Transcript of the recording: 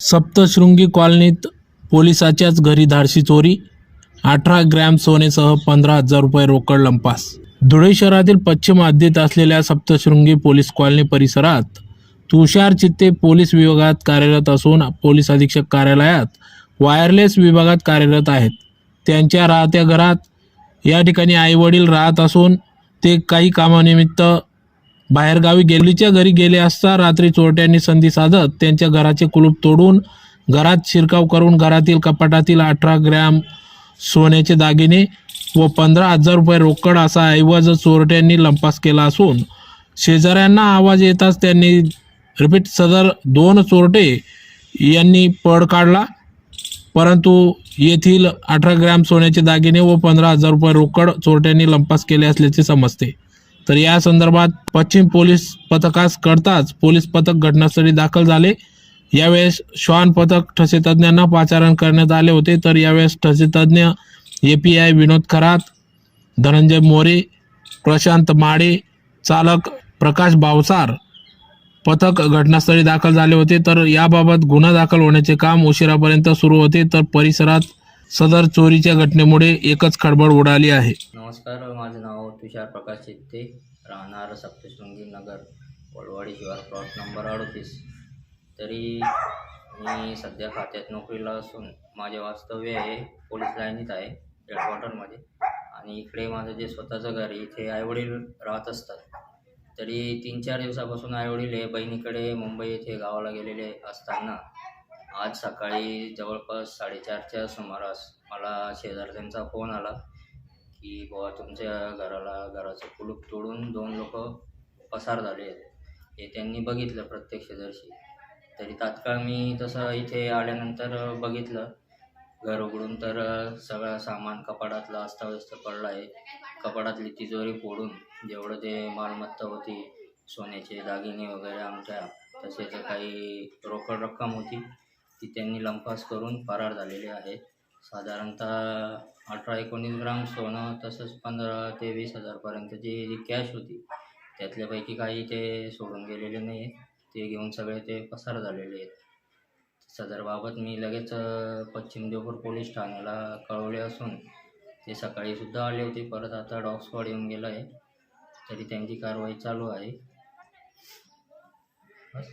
सप्तशृंगी कॉलनीत पोलिसाच्याच घरी धाडशी चोरी अठरा ग्रॅम सोनेसह पंधरा हजार रुपये रोकड लंपास. धुळे शहरातील पश्चिम हद्दीत असलेल्या सप्तशृंगी पोलीस कॉलनी परिसरात तुषार चित्ते पोलीस विभागात कार्यरत असून पोलीस अधीक्षक कार्यालयात वायरलेस विभागात कार्यरत आहेत. त्यांच्या राहत्या घरात या ठिकाणी आईवडील राहत असून ते काही कामानिमित्त बाहेरगावी गेलीच्या घरी गेले असता रात्री चोरट्यांनी संधी साधत त्यांच्या घराचे कुलूप तोडून घरात शिरकाव करून घरातील कपाटातील अठरा ग्रॅम सोन्याचे दागिने व पंधरा हजार रुपये रोकड असा ऐवज चोरट्यांनी लंपास केला असून शेजाऱ्यांना आवाज येताच त्यांनी रिपीट सदर दोन चोरटे यांनी पळ काढला. परंतु येथील अठरा ग्रॅम सोन्याचे दागिने व पंधरा हजार रुपये रोकड चोरट्यांनी लंपास केले असल्याचे समजते. तर या संदर्भात पश्चिम पोलीस पथकास कळताच पोलीस पथक घटनास्थळी दाखल झाले. यावेळेस श्वान पथक ठसेतज्ञांना पाचारण करण्यात आले होते. तर यावेळेस ठसेतज्ञ A P I Vinod Kharat Dhananjay More Prashant Made चालक प्रकाश बावसार पथक घटनास्थळी दाखल झाले होते. तर याबाबत गुन्हा दाखल होण्याचे काम उशिरापर्यंत सुरू होते. तर परिसरात सदर चोरीच्या घटनेमुळे एकच खळबळ उडाली आहे. नमस्कार माझं नाव तुषार प्रकाश चित्ते राहणार सप्तशृंगी नगर वडवाडी शिवार प्लॉट नंबर अडतीस. तरी मी सध्या खात्यात नोकरीला असून माझे वास्तव्य आहे पोलीस लाईनीत आहे हेडक्वार्टरमध्ये आणि इकडे माझं जे स्वतःचं घर आहे इथे आईवडील राहत असतात. तरी तीन चार दिवसापासून आईवडील हे बहिणीकडे मुंबई येथे गावाला गेलेले असताना आज सकाळी जवळपास साडेचारच्या सुमारास मला शेजारच्यांचा फोन आला की बुवा तुमच्या घराला घराचं कुलूप तोडून दोन लोक पसार झाले आहेत. हे त्यांनी बघितलं प्रत्यक्षदर्शी तरी तात्काळ मी तसं इथे आल्यानंतर बघितलं. घर उघडून तर सगळं सामान कपाटातलं अस्ताव्यस्त पडलं आहे. कपाटातली तिजोरी फोडून जेवढं ते मालमत्ता होती सोन्याचे दागिने वगैरे आमच्या तसेच काही रोकड रक्कम होती. ती त्यांनी लंपास करून फरार झालेले आहेत. साधारणतः अठरा एकोणीस ग्राम सोनं तसंच पंधरा ते वीस हजारपर्यंतची जी कॅश होती त्यातल्यापैकी काही ते सोडून गेलेले नाही आहेत ते घेऊन सगळे ते पसार झालेले आहेत. सदरबाबत मी लगेच पश्चिम देवपूर पोलीस ठाण्याला कळवले असून ते सकाळीसुद्धा आले होते. परत आता डॉग स्क्वॉड येऊन गेलं आहे तरी त्यांची कारवाई चालू आहे. बस.